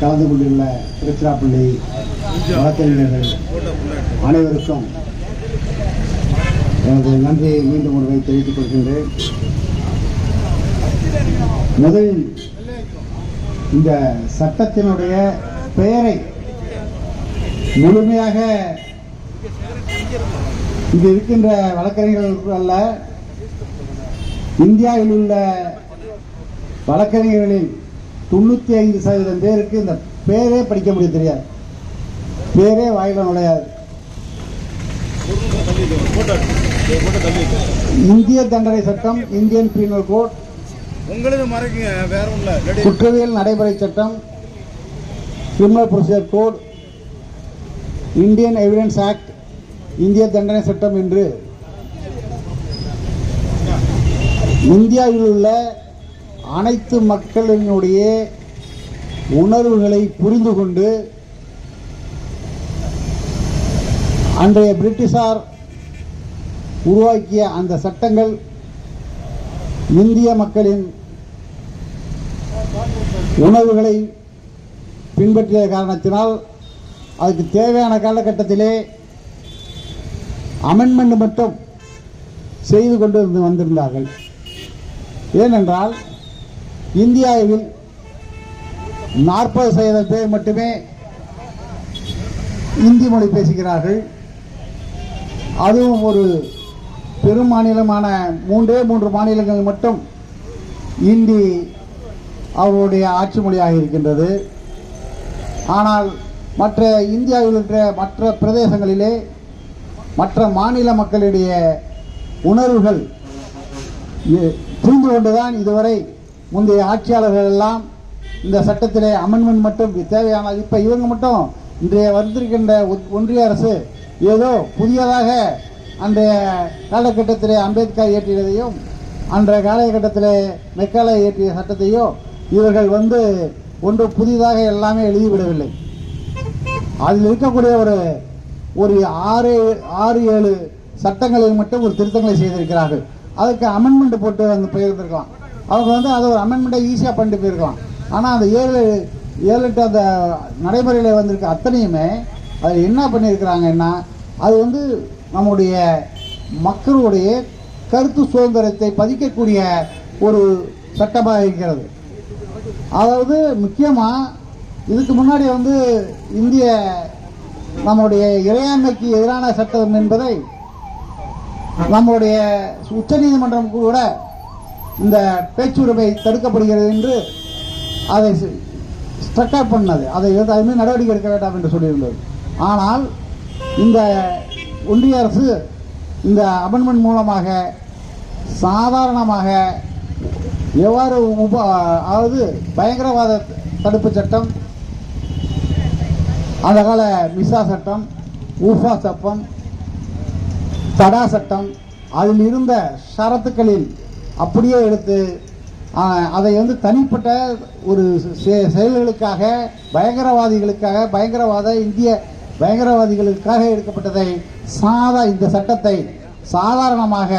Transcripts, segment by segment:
கலந்து கொண்டுள்ள திருச்சிராப்பள்ளி வழக்கறிஞர்கள் அனைவருக்கும் எனது நன்றியை மீண்டும் ஒருவை தெரிவித்துக் கொள்கின்றேன். முதலில் இந்த சட்டத்தினுடைய பெயரை முழுமையாக இங்கு இருக்கின்ற வழக்கறிஞர்கள் அல்ல இந்தியாவில் உள்ள வழக்கறிஞர்களின் தொண்ணூற்றி ஐந்து சதவீதம் பேருக்கு இந்த பேரே படிக்க முடியும் தெரியாது. பேரே வாயில நுழையாது. இந்திய தண்டனை சட்டம் இந்தியன் பீனல் கோட் குற்றவியல் நடைமுறை சட்டம் criminal procedure code Indian evidence act இந்திய தண்டனை சட்டம் என்று இந்தியாவில் உள்ள அனைத்து மக்களினுடைய உணர்வுகளை புரிந்து கொண்டு அன்றைய பிரிட்டிஷார் உருவாக்கிய அந்த சட்டங்கள் இந்திய மக்களின் உணர்வுகளை பின்பற்றிய காரணத்தினால் அதுக்கு தேவையான காலகட்டத்திலே அமெண்ட்மெண்ட் மட்டும் செய்து கொண்டு வந்திருந்தார்கள். ஏனென்றால் இந்தியாவில் நாற்பது சதவீதம் பேர் மட்டுமே இந்தி மொழி பேசுகிறார்கள். அதுவும் ஒரு பெரும் மாநிலமான மூன்றே மூன்று மாநிலங்கள் மட்டும் இந்தி அவருடைய ஆட்சி மொழியாக இருக்கின்றது. ஆனால் மற்ற இந்தியாவில் இருக்கிற மற்ற பிரதேசங்களிலே மற்ற மாநில மக்களுடைய உணர்வுகள் புரிந்து கொண்டுதான் இதுவரை முந்தைய ஆட்சியாளர்கள் எல்லாம் இந்த சட்டத்திலே அமெண்ட்மெண்ட் மட்டும் தேவையான இப்போ இவங்க மட்டும் இன்றைய வந்திருக்கின்ற ஒன்றிய அரசு ஏதோ புதியதாக அன்றைய காலகட்டத்திலே அம்பேத்கர் இயற்றியதையும் அன்றைய காலகட்டத்திலே மெக்காலே இயற்றிய சட்டத்தையோ இவர்கள் வந்து ஒன்று புதிதாக எல்லாமே எழுதிவிடவில்லை. அதில் இருக்கக்கூடிய ஒரு ஒரு ஆறு ஆறு ஏழு சட்டங்களில் மட்டும் ஒரு திருத்தங்களை செய்திருக்கிறார்கள். அதுக்கு அமெண்ட்மெண்ட் போட்டு வந்து போயிருந்திருக்கலாம் அவங்க வந்து அதை ஒரு அமெண்ட்மெண்ட்டாக ஈஸியாக பண்ணிட்டு போயிருக்கலாம். ஆனால் அந்த ஏழு ஏழு எட்டு அந்த நடைமுறையில் வந்திருக்க அத்தனையுமே அதில் என்ன பண்ணியிருக்கிறாங்கன்னா அது வந்து நம்முடைய மக்களுடைய கருத்து சுதந்திரத்தை பதிக்கக்கூடிய ஒரு சட்டமாக இருக்கிறது. அதாவது முக்கியமாக இதுக்கு முன்னாடி வந்து இந்திய நம்முடைய இறையாண்மைக்கு எதிரான சட்டம் என்பதை நம்முடைய உச்சநீதிமன்றம் கூட இந்த பேச்சுரிமை தடுக்கப்படுகிறது என்று அதை ஸ்ட்ரக் பண்ணது. அதை வந்து அது மீது நடவடிக்கை எடுக்க வேண்டாம் என்று சொல்லியிருந்தது. ஆனால் இந்த ஒன்றிய அரசு இந்த அமெண்ட்மெண்ட் மூலமாக சாதாரணமாக எவ்வாறு உப அதாவது பயங்கரவாத தடுப்பு சட்டம் அந்த கால மிசா சட்டம் ஊஃபா சட்டம் தடா சட்டம் அதில் இருந்த ஷரத்துக்களில் அப்படியே எடுத்து அதை வந்து தனிப்பட்ட ஒரு செ- செயல்களுக்காக பயங்கரவாதிகளுக்காக பயங்கரவாத இந்திய பயங்கரவாதிகளுக்காக எடுக்கப்பட்டதை சாதா இந்த சட்டத்தை சாதாரணமாக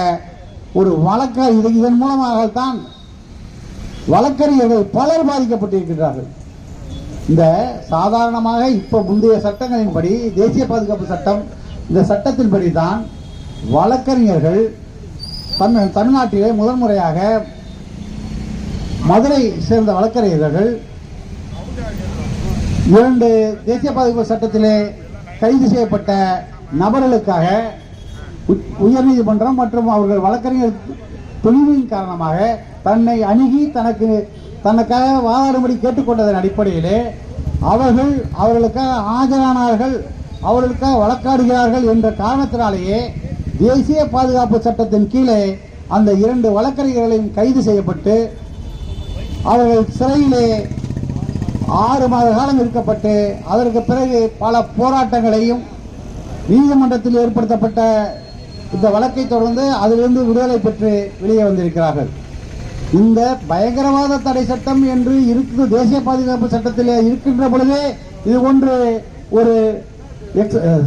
ஒரு வழக்க இது இதன் மூலமாகத்தான் வழக்கறிஞர்கள் பலர் பாதிக்கப்பட்டிருக்கிறார்கள். இந்த சாதாரணமாக இப்போ முந்தைய சட்டங்களின்படி தேசிய பாதுகாப்பு சட்டம் இந்த சட்டத்தின்படி தான் வழக்கறிஞர்கள் தமிழ் தமிழ்நாட்டிலே முதன்முறையாக மதுரை சேர்ந்த வழக்கறிஞர்கள் இரண்டு தேசிய பாதுகாப்பு சட்டத்திலே கைது செய்யப்பட்ட நபர்களுக்காக உ- உயர்நீதிமன்றம் மற்றும் அவர்கள் வழக்கறிஞர் துணிவின் காரணமாக தன்னை அணுகி தனக்கு தனக்காக வாதாடும்படி கேட்டுக்கொண்டதன் அடிப்படையிலே அவர்கள் அவர்களுக்காக ஆஜரானார்கள் அவர்களுக்காக வழக்காடுகிறார்கள் என்ற காரணத்தினாலேயே தேசிய பாதுகாப்பு சட்டத்தின் கீழே அந்த இரண்டு வழக்கறிஞர்களையும் கைது செய்யப்பட்டு அவர்கள் சிறையிலே ஆறு மாத காலம் இருக்கப்பட்டு அதற்கு பிறகு பல போராட்டங்களையும் நீதிமன்றத்தில் ஏற்படுத்தப்பட்ட இந்த வழக்கை தொடர்ந்து அதிலிருந்து விடுதலை பெற்று வெளியே வந்திருக்கிறார்கள். இந்த பயங்கரவாத தடை சட்டம் என்று இருக்குது தேசிய பாதுகாப்பு சட்டத்தில் இருக்கின்ற பொழுதே இது ஒன்று ஒரு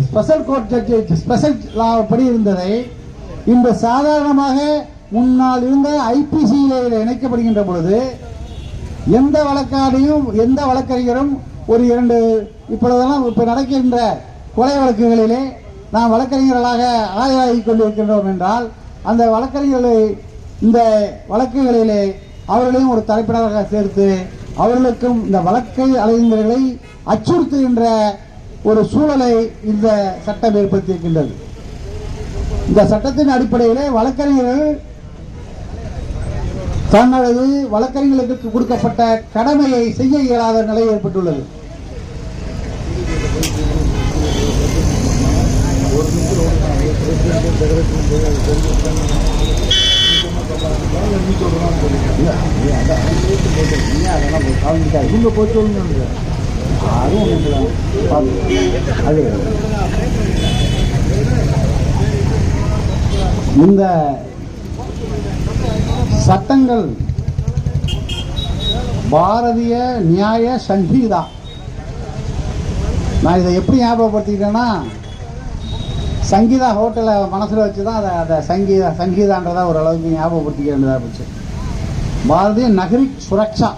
special court judge special law படி இருந்ததை இன்று சாதாரணமாக முன்னால் இருந்த ஐபிசியில் இணைக்கப்படுகின்ற பொழுது எந்த வழக்காடியும் எந்த வழக்கறிஞரும் ஒரு இரண்டு இப்பொழுதெல்லாம் இப்போ நடக்கின்ற கொலை வழக்குகளிலே நாம் வழக்கறிஞர்களாக ஆய்வாகிக் கொண்டிருக்கின்றோம் என்றால் அந்த வழக்கறிஞர்களை இந்த வழக்குகளிலே அவர்களையும் ஒரு தரப்பினராக சேர்த்து அவர்களுக்கும் இந்த வழக்கை அலைஞர்களை அச்சுறுத்துகின்ற ஒரு சூழலை இந்த சட்டம் ஏற்படுத்தியிருக்கின்றது. இந்த சட்டத்தின் அடிப்படையிலே வழக்கறிஞர்கள் தங்களது வழக்கறிஞர்களுக்கு கொடுக்கப்பட்ட கடமையை செய்ய இயலாத நிலை ஏற்பட்டுள்ளது. நீங்க போய் சொல்லுங்க. இந்த சட்டங்கள் பாரதிய நியாய சங்கீதா நான் இதை எப்படி ஞாபகப்படுத்திக்கிட்டேன்னா சங்கீதா ஹோட்டலை மனசில் வச்சு தான் அதை அதை சங்கீதா சங்கீதான்றதை ஓரளவுக்கு ஞாபகப்படுத்திக்க வேண்டியதாக போச்சு பாரதிய நகரிக் சுரக்ஷா.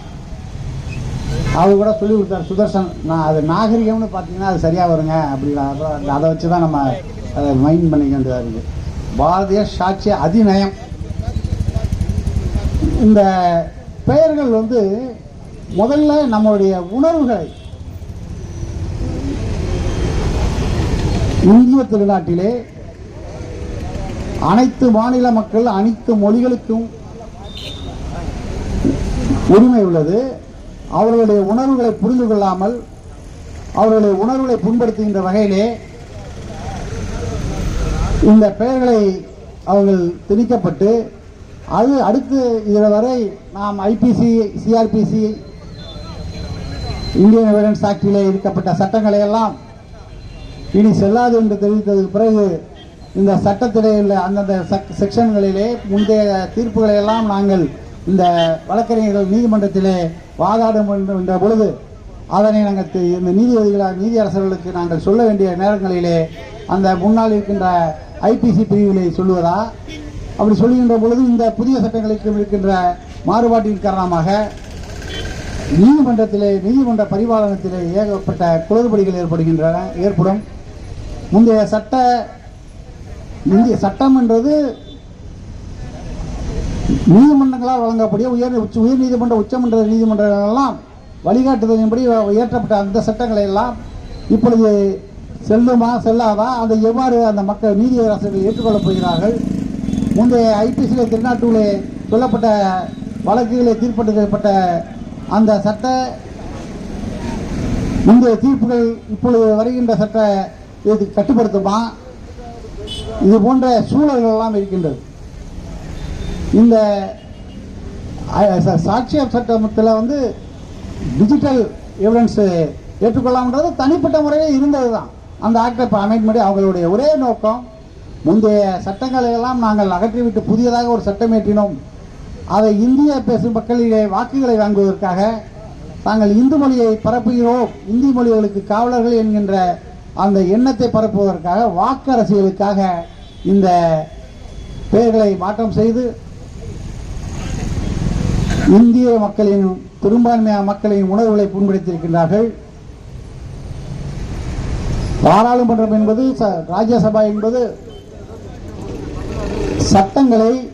அவர் கூட சொல்லி கொடுத்தார். சுதர்சன் நான் அது நாகரிகம்னு பார்த்தீங்கன்னா அது சரியாக வருங்க அப்படின்னா அதை வச்சு தான் நம்ம அதை மைண்ட் பண்ணிக்க வேண்டியதாக இருக்குது பாரதிய சாட்சிய அதிநயம். இந்த பெயர்கள் வந்து முதல்ல நம்மளுடைய உணர்வுகளை இந்திய திருநாட்டிலே அனைத்து மாநில மக்கள் அனைத்து மொழிகளுக்கும் உரிமை உள்ளது. அவர்களுடைய உணர்வுகளை புரிந்து கொள்ளாமல் அவர்களுடைய உணர்வுகளை புண்படுத்துகின்ற வகையிலே இந்த பெயர்களை அவர்கள் திணிக்கப்பட்டு அது அடுத்து இதில் வரை நாம் ஐபிசி சிஆர்பிசி இந்தியன் எவிடன்ஸ் ஆக்டிலே இருக்கப்பட்ட சட்டங்களை எல்லாம் இனி செல்லாது என்று தெரிவித்ததுக்கு பிறகு இந்த சட்டத்திலே உள்ள அந்தந்த செக்ஷன்களிலே முந்தைய தீர்ப்புகளை எல்லாம் நாங்கள் இந்த வழக்கறிஞர்கள் நீதிமன்றத்திலே வாதாடும் என்ற- பொழுது அதனை நாங்கள் இந்த நீதிபதிகளாக நீதியரசர்களுக்கு நாங்கள் சொல்ல வேண்டிய நேரங்களிலே அந்த முன்னால் இருக்கின்ற ஐபிசி பிரிவிலே சொல்லுவதா? அப்படி சொல்லுகின்ற பொழுது இந்த புதிய சட்டங்களுக்கு இருக்கின்ற மாறுபாட்டின் காரணமாக நீதிமன்றத்திலே நீதிமன்ற பரிபாலனத்திலே ஏகப்பட்ட குளறுபடிகள் ஏற்படுகின்றன ஏற்படும். முந்தைய சட்ட இந்திய சட்டம் என்றது நீதிமன்றங்களால் வழங்கக்கூடிய உயர் உச்ச உயர் நீதிமன்ற உச்சமன்ற நீதிமன்றங்கள் எல்லாம் வழிகாட்டுதலின்படி இயற்றப்பட்ட அந்த சட்டங்களை எல்லாம் இப்பொழுது செல்லுமா செல்லாதா? அதை எவ்வாறு அந்த மக்கள் நீதி அரசர்கள் ஏற்றுக்கொள்ளப் போகிறார்கள்? முந்தைய ஐபிசியில் திருநாட்டூரிலே சொல்லப்பட்ட வழக்குகளை தீர்ப்பளிக்கப்பட்ட அந்த சட்ட முந்தைய தீர்ப்புகள் இப்பொழுது வருகின்ற சட்ட இது கட்டுப்படுத்துமா? இது போன்ற சூழல்கள் எல்லாம் இருக்கின்றது. இந்த அஹ், சாட்சியம் சட்டத்தில் வந்து டிஜிட்டல் எவிடன்ஸு ஏற்றுக்கொள்ளாமன்றது தனிப்பட்ட முறையில் இருந்தது தான் அந்த ஆக்டை இப்போ அமெண்ட்மெண்ட் அவங்களுடைய ஒரே நோக்கம் முந்தைய சட்டங்களை எல்லாம் நாங்கள் அகற்றிவிட்டு புதியதாக ஒரு சட்டம் ஏற்றினோம். அதை இந்திய பேசும் மக்களிடையே வாக்குகளை வாங்குவதற்காக தாங்கள் இந்து மொழியை பரப்புகிறோம். இந்தி மொழிகளுக்கு காவலர்கள் என்கின்ற அந்த எண்ணத்தை பரப்புவதற்காக வாக்கு அரசியலுக்காக இந்த பெயர்களை மாற்றம் செய்து இந்திய மக்களின் பெரும்பான்மையான மக்களின் உணர்வுகளை புண்படுத்தியிருக்கின்றார்கள். பாராளுமன்றம் என்பது ச- ராஜ்யசபா என்பது சட்டங்களை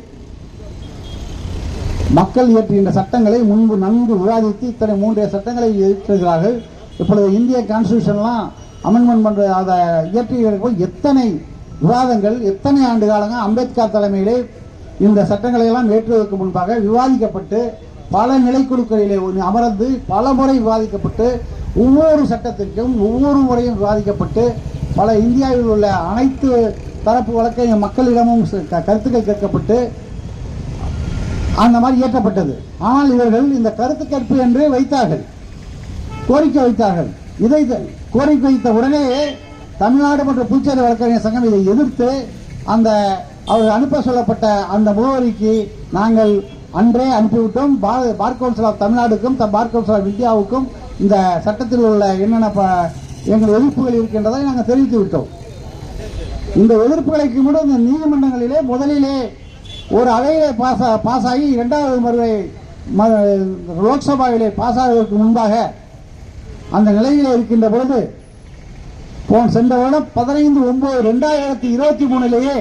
மக்கள் இயற்றுகின்ற சட்டங்களை முன்பு நன்கு விவாதித்து இத்தனை மூன்றைய சட்டங்களை இயற்றுகிறார்கள் இப்பொழுது இந்திய கான்ஸ்டியூஷன்லாம் அமெண்ட்மெண்ட் பண்ற அதை இயற்றுகிறப்போ எத்தனை விவாதங்கள் எத்தனை ஆண்டு காலங்க அம்பேத்கர் தலைமையிலே இந்த சட்டங்களை எல்லாம் ஏற்றுவதற்கு முன்பாக விவாதிக்கப்பட்டு பல நிலைக்குழுக்களிலே ஒன்று அமர்ந்து பல முறை விவாதிக்கப்பட்டு ஒவ்வொரு சட்டத்திற்கும் ஒவ்வொரு முறையும் விவாதிக்கப்பட்டு பல இந்தியாவில் உள்ள அனைத்து தரப்பு வழக்கையும் மக்களிடமும் கருத்துக்கள் கேட்கப்பட்டு அந்த மாதிரி இயற்றப்பட்டது. ஆனால் இவர்கள் இந்த கருத்து கேட்பு என்று வைத்தார்கள். கோரிக்கை வைத்தார்கள். இதை கோரிக்கை வைத்த உடனே தமிழ்நாடு மற்றும் புதுச்சேரி வழக்கறிஞர் சங்கம் இதை எதிர்த்து அந்த அவர் அனுப்ப சொல்லப்பட்ட அந்த முகவரிக்கு நாங்கள் அன்றே அனுப்பிவிட்டோம். பார் கவுன்சில் ஆஃப் தமிழ்நாடுக்கும் பார் கவுன்சில் ஆஃப் இந்தியாவுக்கும் இந்த சட்டத்தில் உள்ள என்னென்ன ப- எங்கள் எதிர்ப்புகள் இருக்கின்றதை நாங்கள் தெரிவித்து விட்டோம். இந்த எதிர்ப்புகளுக்கு கூட இந்த நீதிமன்றங்களிலே முதலிலே ஒரு அவையிலே பாஸ் பாஸ் ஆகி இரண்டாவது முறை ம- லோக்சபாவிலே பாஸ் ஆவதற்கு முன்பாக அந்த நிலையில் இருக்கின்ற பொழுது போன் சென்ற வருடம் பதினைந்து ஒன்பது ரெண்டாயிரத்தி இருபத்தி மூணுலேயே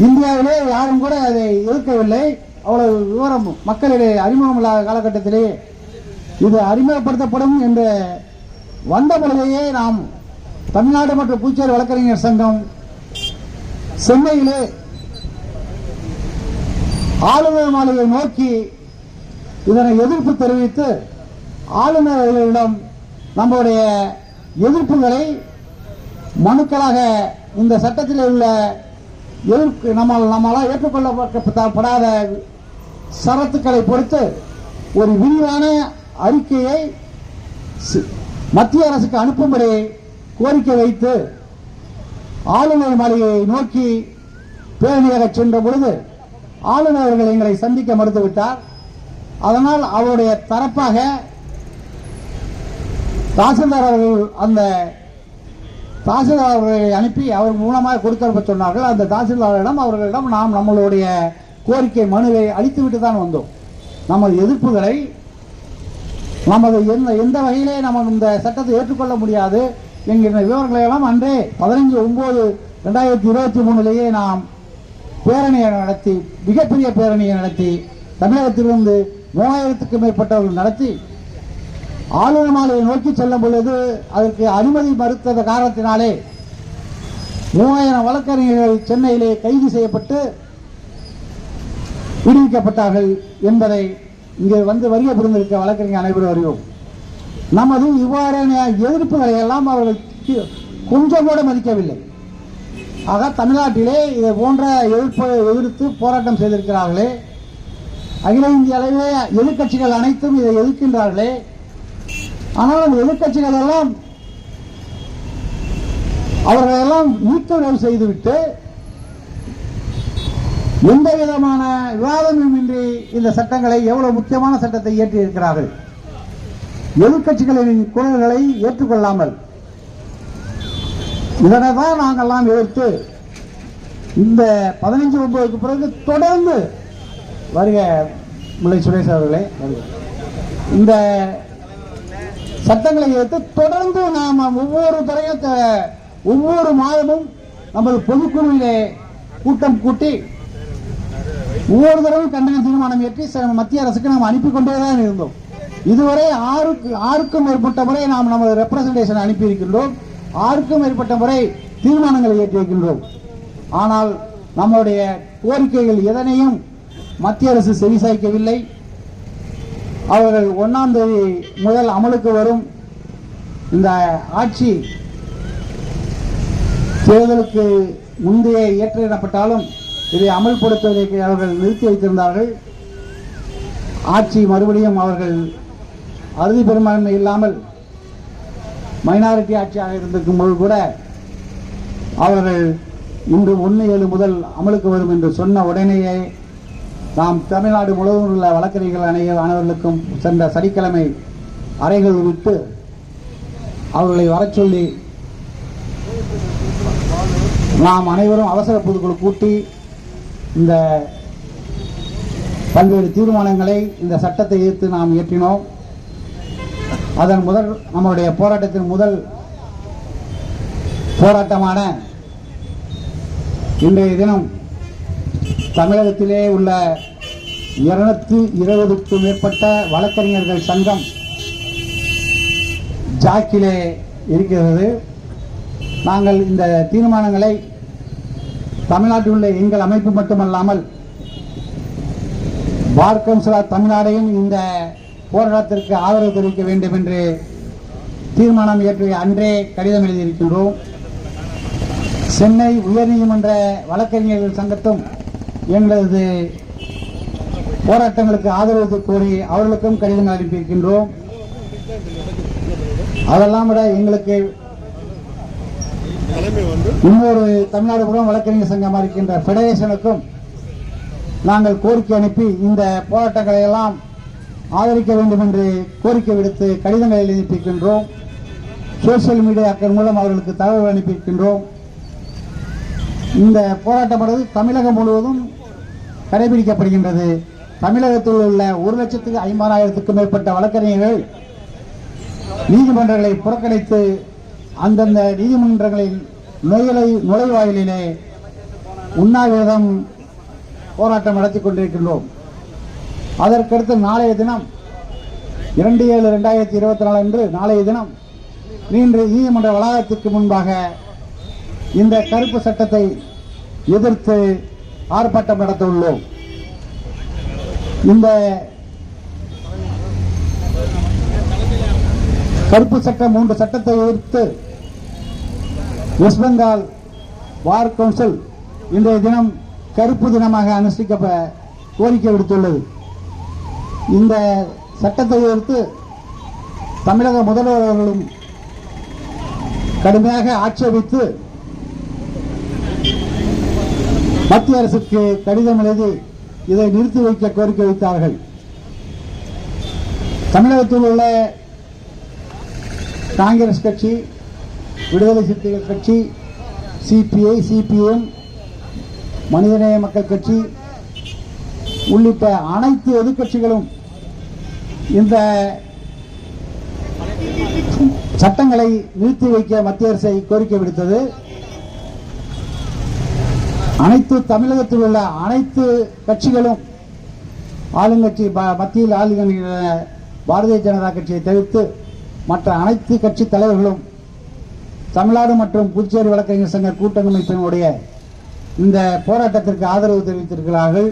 இந்தியாவிலே யாரும் கூட அதை எதிர்க்கவில்லை அவ்வளவு விவரம் மக்களிடையே அறிமுகம் இல்லாத காலகட்டத்திலே இது அறிமுகப்படுத்தப்படும் என்று வந்த பொழுதையே நாம் தமிழ்நாடு மற்றும் பூச்சேரி வழக்கறிஞர் சங்கம் சென்னையிலே ஆளுநர் மாளிகை நோக்கி இதனை எதிர்ப்பு தெரிவித்து ஆளுநர் அவர்களிடம் நம்முடைய எதிர்ப்புகளை மனுக்களாக இந்த சட்டத்தில் உள்ள எதிர்ப்பு நம்ம நம்மளால் ஏற்றுக்கொள்ளப்படாத சரத்துக்களை பொறுத்து ஒரு விரிவான அறிக்கையை மத்திய அரசுக்கு அனுப்பும்படி கோரிக்கை வைத்து ஆளுநர் மாளிகையை நோக்கி பேரணியாக சென்ற பொழுது ஆளுநர் அவர்கள் எங்களை சந்திக்க மறுத்துவிட்டார். அதனால் அவருடைய தரப்பாக தாசில்தார் அவர்கள் அந்த தாசில்தார் அவர்களை அனுப்பி அவர் மூலமாக கொடுத்தனுப்ப சொன்னார்கள். அந்த தாசில்தாரிடம் அவர்களிடம் நாம் நம்மளுடைய கோரிக்கை மனுவை அளித்துவிட்டு தான் வந்தோம். நமது எதிர்ப்புகளை நமது எந்த எந்த வகையிலே நம்ம இந்த சட்டத்தை ஏற்றுக்கொள்ள முடியாது என்கிற விவரங்களை எல்லாம் அன்றே பதினைஞ்சு ஒன்பது ரெண்டாயிரத்தி இருபத்தி மூணுலேயே நாம் பேரணியை நடத்தி மிகப்பெரிய பேரணியை நடத்தி தமிழகத்திலிருந்து மூவாயிரத்துக்கு மேற்பட்டவர்கள் நடத்தி ஆளுநர் மாலையை நோக்கி செல்லும் பொழுது அதற்கு அனுமதி மறுத்தத காரணத்தினாலே மூவாயிரம் வழக்கறிஞர்கள் சென்னையிலே கைது செய்யப்பட்டு விடுவிக்கப்பட்டார்கள் என்பதை இங்கே வந்து வருகை புரிந்திருக்க வழக்கறிஞர் அனைவரும் அறிவோம். நமது இவ்வாறான எதிர்ப்புகளை எல்லாம் அவர்கள் கொஞ்சம் கூட மதிக்கவில்லை. ஆக தமிழ்நாட்டிலே இதை போன்ற எதிர்ப்பு எதிர்த்து போராட்டம் செய்திருக்கிறார்களே. அகில இந்திய அளவிலே எதிர்க்கட்சிகள் அனைத்தும் இதை எதிர்க்கின்றார்களே. ஆனால் அந்த எதிர்க்கட்சிகள் எல்லாம் அவர்கள் எல்லாம் செய்துவிட்டு எந்த விதமான விவாதமுமின்றி இந்த சட்டங்களை எவ்வளவு முக்கியமான சட்டத்தை இயற்றி இருக்கிறார்கள் எதிர்க்கட்சிகளின் குரல்களை ஏற்றுக்கொள்ளாமல் இதனை தான் நாங்கள்லாம் எதிர்த்து இந்த பதினஞ்சு ஒன்பதுக்கு பிறகு தொடர்ந்து வருக முல்லை சுரேஷ் அவர்களே வருக. இந்த சட்டங்களை எதிர்த்து தொடர்ந்து நாம் ஒவ்வொரு தரையும் ஒவ்வொரு மாதமும் நமது பொதுக்குழுவிலே கூட்டம் கூட்டி ஒவ்வொரு தடவையும் கண்டன தீர்மானம் ஏற்றி மத்திய அரசுக்கு நாம் அனுப்பி கொண்டே தான் இருந்தோம். இதுவரை ஆறுக்கு ஆறுக்கும் மேற்பட்ட முறை நாம் நமது ரெப்ரசன்டேஷன் அனுப்பியிருக்கின்றோம். ஆறுக்கும் மேற்பட்ட முறை தீர்மானங்களை ஏற்றியிருக்கின்றோம். ஆனால் நம்முடைய கோரிக்கைகள் எதனையும் மத்திய அரசு செவிசாய்க்கவில்லை. அவர்கள் ஒன்னாம் தேதி முதல் அமலுக்கு வரும் இந்த ஆட்சி தேர்தலுக்கு முந்தைய இயற்றிடப்பட்டாலும் இதை அமல்படுத்துவதற்கு அவர்கள் நிறுத்தி வைத்திருந்தார்கள். ஆட்சி மறுபடியும் அவர்கள் அறுதி பெரும்பான்மை இல்லாமல் மைனாரிட்டி ஆட்சியாக இருந்திருக்கும் போது கூட அவர்கள் இன்று ஒன்று ஏழு முதல் அமலுக்கு வரும் என்று சொன்ன உடனேயே நாம் தமிழ்நாடு முழுவதும் உள்ள வழக்கறிஞர்கள் அனைவர் அனைவர்களுக்கும் சென்ற சனிக்கிழமை அறைகள் விட்டு அவர்களை வர சொல்லி நாம் அனைவரும் அவசர பொதுக்குழு கூட்டி இந்த பல்வேறு தீர்மானங்களை இந்த சட்டத்தை எதிர்த்து நாம் இயற்றினோம். அதன் முதல் நம்முடைய போராட்டத்தின் முதல் போராட்டமான இன்றைய தினம் தமிழகத்திலே உள்ள இருநூத்தி இருபதுக்கும் மேற்பட்ட வழக்கறிஞர்கள் சங்கம் ஜாக்கிலே இருக்கிறது. நாங்கள் இந்த தீர்மானங்களை தமிழ்நாட்டில் உள்ள எங்கள் அமைப்பு மட்டுமல்லாமல் பார் கவுன்சில் ஆஃப் தமிழ்நாடையும் இந்த போராட்டத்திற்கு ஆதரவு தெரிவிக்க வேண்டும் என்று தீர்மானம் இயற்றிய அன்றே கடிதம் எழுதியிருக்கின்றோம். சென்னை உயர்நீதிமன்ற வழக்கறிஞர்கள் சங்கத்தும் எங்களது போராட்டங்களுக்கு ஆதரவு கோரி அவர்களுக்கும் கடிதம் அனுப்பியிருக்கின்றோம். அதெல்லாம் விட எங்களுக்கு இன்னொரு தமிழ்நாடு புறம் வழக்கறிஞர் சங்கமாக இருக்கின்ற பெடரேஷனுக்கும் நாங்கள் கோரிக்கை அனுப்பி இந்த போராட்டங்களை எல்லாம் ஆதரிக்க வேண்டும் என்று கோரிக்கை விடுத்து கடிதங்களை எழுதியிருக்கின்றோம். சோசியல் மீடியாக்கள் மூலம் அவர்களுக்கு தகவல் அனுப்பியிருக்கின்றோம். இந்த போராட்டமானது தமிழகம் முழுவதும் கடைபிடிக்கப்படுகின்றது. தமிழகத்தில் உள்ள ஒரு லட்சத்துக்கு ஐம்பதாயிரத்துக்கும் மேற்பட்ட வழக்கறிஞர்கள் நீதிமன்றங்களை புறக்கணித்து அந்தந்த நீதிமன்றங்களின் நுழைலை நுழைவாயிலே உண்ணாவிரதம் போராட்டம் நடத்தி கொண்டிருக்கின்றோம். அதற்கடுத்து நாளைய தினம் இரண்டு ஏழு ரெண்டாயிரத்தி இருபத்தி நாலு அன்று நாளைய தினம் இன்று நீதிமன்ற வளாகத்திற்கு முன்பாக இந்த கருப்பு சட்டத்தை எதிர்த்து ஆர்ப்பாட்டம் நடத்த உள்ளோம் இந்த கருப்பு சட்டம் மூன்று சட்டத்தை எதிர்த்து வெஸ்ட் பெங்கால் வார் கவுன்சில் இன்றைய தினம் கருப்பு தினமாக அனுஷ்டிக்க கோரிக்கை விடுத்துள்ளது. இந்த சட்டத்தை எதிர்த்து தமிழக முதல்வர் அவர்களும் கடுமையாக ஆட்சேபித்து மத்திய அரசுக்கு கடிதம் எழுதி இதை நிறுத்தி வைக்க கோரிக்கை வைத்தார்கள். தமிழகத்தில் உள்ள காங்கிரஸ் கட்சி விடுதலை சிறுத்தைகள் கட்சி சிபிஐ சிபிஎம் மனிதநேய மக்கள் கட்சி உள்ளிட்ட அனைத்து எதிர்கட்சிகளும் இந்த சட்டங்களை நிறுத்தி வைக்க மத்திய அரசை கோரிக்கை விடுத்தது. அனைத்து தமிழகத்தில் உள்ள அனைத்து கட்சிகளும் ஆளுங்கட்சி ப- மத்தியில் ஆளுகின்ற பாரதிய ஜனதா கட்சியை தவிர்த்து மற்ற அனைத்து கட்சி தலைவர்களும் தமிழ்நாடு மற்றும் புதுச்சேரி வழக்கறிஞர் சங்க கூட்டமைப்பினுடைய இந்த போராட்டத்திற்கு ஆதரவு தெரிவித்திருக்கிறார்கள்.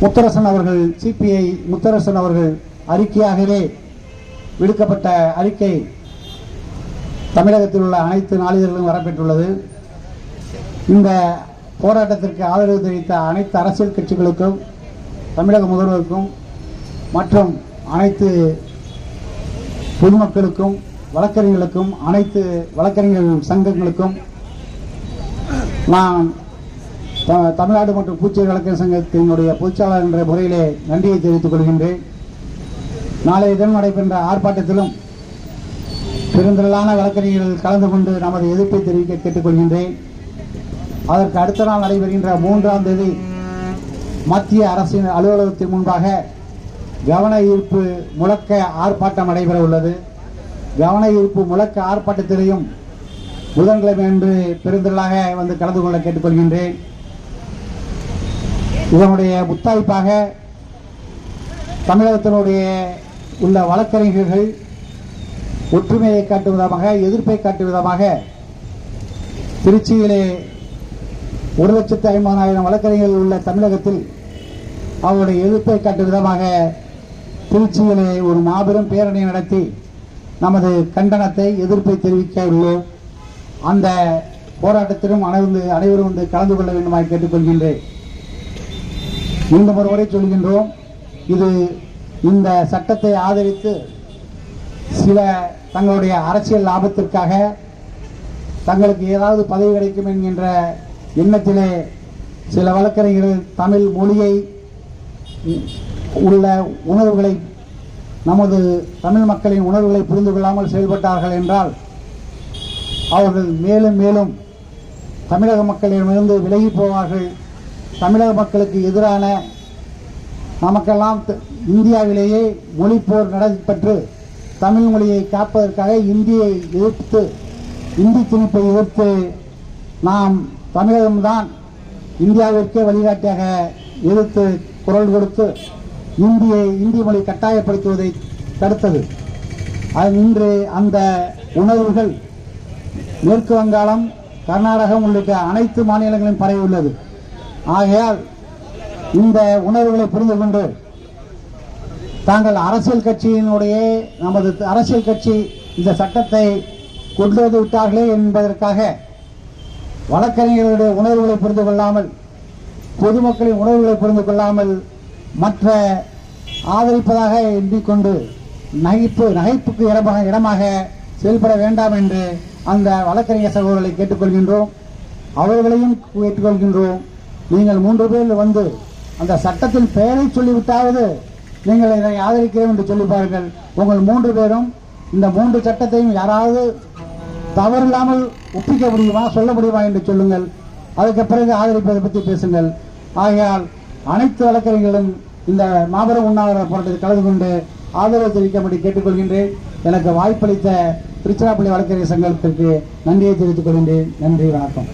முத்தரசன் அவர்கள் சிபிஐ முத்தரசன் அவர்கள் அறிக்கையாகவே விடுக்கப்பட்ட அறிக்கை தமிழகத்தில் உள்ள அனைத்து நாளிதழ்களும் வரப்பெற்றுள்ளது. இந்த போராட்டத்திற்கு ஆதரவு தெரிவித்த அனைத்து அரசியல் கட்சிகளுக்கும் தமிழக முதல்வருக்கும் மற்றும் அனைத்து பொதுமக்களுக்கும் வழக்கறிஞர்களுக்கும் அனைத்து வழக்கறிஞர் சங்கங்களுக்கும் நான் த- தமிழ்நாடு மற்றும் பூச்சேரி வழக்கறிஞர் சங்கத்தினுடைய பொதுச்சாளர் என்ற முறையிலே நன்றியை தெரிவித்துக் கொள்கின்றேன். நாளைய தினம் நடைபெற்ற ஆர்ப்பாட்டத்திலும் பெருந்திரளான வழக்கறிஞர்கள் கலந்து கொண்டு நமது எதிர்ப்பை தெரிவிக்க கேட்டுக்கொள்கின்றேன். அதற்கு அடுத்த நாள் நடைபெறுகின்ற மூன்றாம் தேதி மத்திய அரசின் அலுவலகத்தின் முன்பாக கவன ஈர்ப்பு முழக்க ஆர்ப்பாட்டம் நடைபெற உள்ளது. கவன ஈர்ப்பு முழக்க ஆர்ப்பாட்டத்திலையும் புதன்கிழமை அன்று பெருந்திரளாக வந்து கலந்து கொள்ள கேட்டுக்கொள்கின்றேன். இதனுடைய முத்தாய்ப்பாக தமிழகத்தினுடைய உள்ள வழக்கறிஞர்கள் ஒற்றுமையை காட்டும் விதமாக எதிர்ப்பை காட்டும் விதமாக திருச்சியிலே ஒரு லட்சத்து ஐம்பதாயிரம் வழக்கறிஞர்கள் உள்ள தமிழகத்தில் அவருடைய எதிர்ப்பை காட்டும் விதமாக திருச்சியிலே ஒரு மாபெரும் பேரணி நடத்தி நமது கண்டனத்தை எதிர்ப்பை தெரிவிக்க உள்ளோம் அந்த போராட்டத்திலும் அனைவரும் அனைவரும் வந்து கலந்து கொள்ள வேண்டுமாய் கேட்டுக்கொள்கின்றேன். மீண்டும் ஒரு முறை சொல்கின்றோம் இது இந்த சட்டத்தை ஆதரித்து சில தங்களுடைய அரசியல் லாபத்திற்காக தங்களுக்கு ஏதாவது பதவி கிடைக்கும் என்கின்ற எண்ணத்திலே சில வழக்கறிஞர்கள் தமிழ் மொழியை உள்ள உணர்வுகளை நமது தமிழ் மக்களின் உணர்வுகளை புரிந்து கொள்ளாமல் செயல்பட்டார்கள் என்றால் அவர்கள் மேலும் மேலும் தமிழக மக்களிடமிருந்து விலகி போவார்கள். தமிழக மக்களுக்கு எதிரான நமக்கெல்லாம் இந்தியாவிலேயே மொழிப்போர் நடைபெற்று தமிழ் மொழியை காப்பதற்காக இந்தியை எதிர்த்து இந்தி திணிப்பை எதிர்த்து நாம் தமிழகம்தான் இந்தியாவிற்கே வழிகாட்டியாக எதிர்த்து குரல் கொடுத்து இந்தியை இந்தி மொழி கட்டாயப்படுத்துவதை தடுத்தது. அது இன்று அந்த உணர்வுகள் மேற்கு வங்காளம் கர்நாடகம் உள்ளிட்ட அனைத்து மாநிலங்களிலும் பரவி உள்ளது. ஆகையால் இந்த உணர்வுகளை புரிந்து கொண்டு தாங்கள் அரசியல் கட்சியினுடைய நமது அரசியல் கட்சி இந்த சட்டத்தை கொண்டு வந்து விட்டார்களே என்பதற்காக வழக்கறிஞர்களுடைய உணர்வுகளை புரிந்து கொள்ளாமல் பொதுமக்களின் உணர்வுகளை புரிந்து கொள்ளாமல் மற்ற ஆதரிப்பதாக எண்ணிக்கொண்டு நகைப்பு நகைப்புக்கு இடமாக இடமாக செயல்பட வேண்டாம் என்று அந்த வழக்கறிஞர் சகோதரர்களை கேட்டுக்கொள்கின்றோம். அவர்களையும் கேட்டுக்கொள்கின்றோம் நீங்கள் மூன்று பேர் வந்து அந்த சட்டத்தின் பெயரை சொல்லிவிட்டாவது நீங்கள் இதை ஆதரிக்கிறோம் என்று சொல்லி பாருங்கள் உங்கள் மூன்று பேரும் இந்த மூன்று சட்டத்தையும் யாராவது தவறில்லாமல் ஒப்பிக்க முடியுமா சொல்ல முடியுமா என்று சொல்லுங்கள். அதுக்கு பிறகு ஆதரிப்பதை பற்றி பேசுங்கள். ஆகையால் அனைத்து வழக்கறிஞர்களும் இந்த மாபெரும் உண்ணாவிரத போராட்டத்தில் கலந்து கொண்டு ஆதரவு தெரிவிக்கும்படி கேட்டுக்கொள்கின்றேன். எனக்கு வாய்ப்பளித்த திருச்சிராப்பள்ளி வழக்கறிஞர் சங்கத்திற்கு நன்றியை தெரிவித்துக் கொள்கின்றேன். நன்றி வணக்கம்.